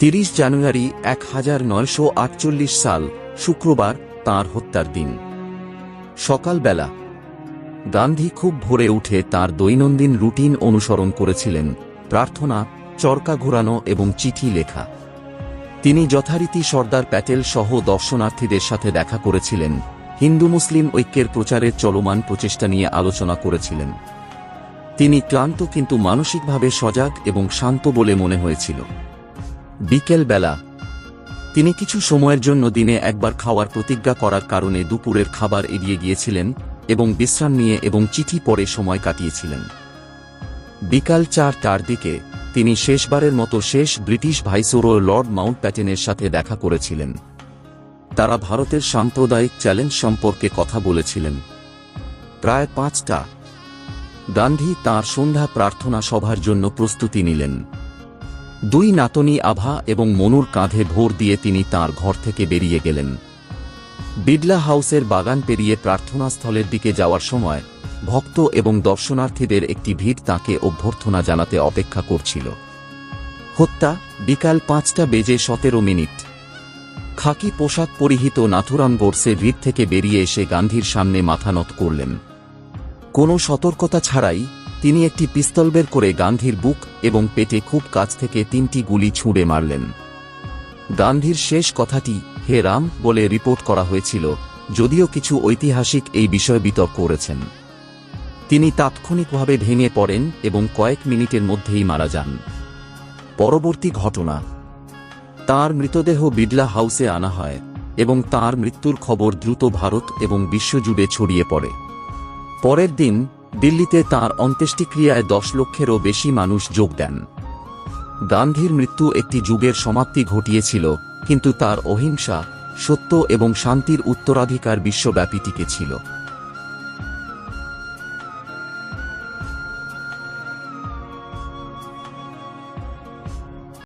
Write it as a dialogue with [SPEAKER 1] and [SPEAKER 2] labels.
[SPEAKER 1] তিরিশ জানুয়ারি এক হাজার নয়শো আটচল্লিশ সাল, শুক্রবার, তাঁর হত্যার দিন। সকালবেলা, গান্ধী খুব ভোরে উঠে তার দৈনন্দিন রুটিন অনুসরণ করেছিলেন, প্রার্থনা, চরকা ঘোরানো এবং চিঠি লেখা। তিনি যথারীতি সর্দার প্যাটেল সহ দর্শনার্থীদের সাথে দেখা করেছিলেন, হিন্দু মুসলিম ঐক্যের প্রচারের চলমান প্রচেষ্টা নিয়ে আলোচনা করেছিলেন। তিনি ক্লান্ত কিন্তু মানসিকভাবে সজাগ এবং শান্ত বলে মনে হয়েছিল। বিকেল বেলা। তিনি কিছু সময়ের জন্য দিনে একবার খাওয়ার প্রতিজ্ঞা করার কারণে দুপুরের খাবার এড়িয়ে গিয়েছিলেন এবং বিশ্রাম নিয়ে এবং চিঠি পড়ে সময় কাটিয়েছিলেন। বিকাল চারটার দিকে তিনি শেষবারের মতো শেষ ব্রিটিশ ভাইসোরো লর্ড মাউন্ট প্যাটেনের সাথে দেখা করেছিলেন। তারা ভারতের সাম্প্রদায়িক চ্যালেঞ্জ সম্পর্কে কথা বলেছিলেন। প্রায় পাঁচটা। গান্ধী তাঁর সন্ধ্যা প্রার্থনা সভার জন্য প্রস্তুতি নিলেন। দুই নাতনি আভা এবং মনুর কাঁধে ভোর দিয়ে তিনি তার ঘর থেকে বেরিয়ে গেলেন। বিড়লা হাউসের বাগান পেরিয়ে প্রার্থনাস্থলের দিকে যাওয়ার সময় ভক্ত এবং দর্শনার্থীদের একটি ভিড় তাকে অভ্যর্থনা জানাতে অপেক্ষা করছিল। হত্যা, বিকাল পাঁচটা বেজে সতেরো মিনিট। খাকি পোশাক পরিহিত নাথুরাম গোরসে ভিড় থেকে বেরিয়ে এসে গান্ধীর সামনে মাথা নত করলেন। কোনো সতর্কতা ছাড়াই তিনি একটি পিস্তল বের করে গান্ধীর বুক এবং পেটে খুব কাছ থেকে তিনটি গুলি ছুঁড়ে মারলেন। গান্ধীর শেষ কথাটি, হে রাম বলে রিপোর্ট করা হয়েছিল, যদিও কিছু ঐতিহাসিক এই বিষয়ে বিতর্ক করেছেন। তিনি তাৎক্ষণিকভাবে ভেঙে পড়েন এবং কয়েক মিনিটের মধ্যেই মারা যান। পরবর্তী ঘটনা, তার মৃতদেহ বিড়লা হাউসে আনা হয় এবং তার মৃত্যুর খবর দ্রুত ভারত এবং বিশ্বজুড়ে ছড়িয়ে পড়ে। পরের দিন দিল্লিতে তার অন্ত্যেষ্টিক্রিয়ায় দশ লক্ষেরও বেশি মানুষ যোগ দেন। গান্ধীর মৃত্যু একটি যুগের সমাপ্তি ঘটিয়েছিল, কিন্তু তার অহিংসা, সত্য এবং শান্তির উত্তরাধিকার বিশ্বব্যাপী টিকে ছিল।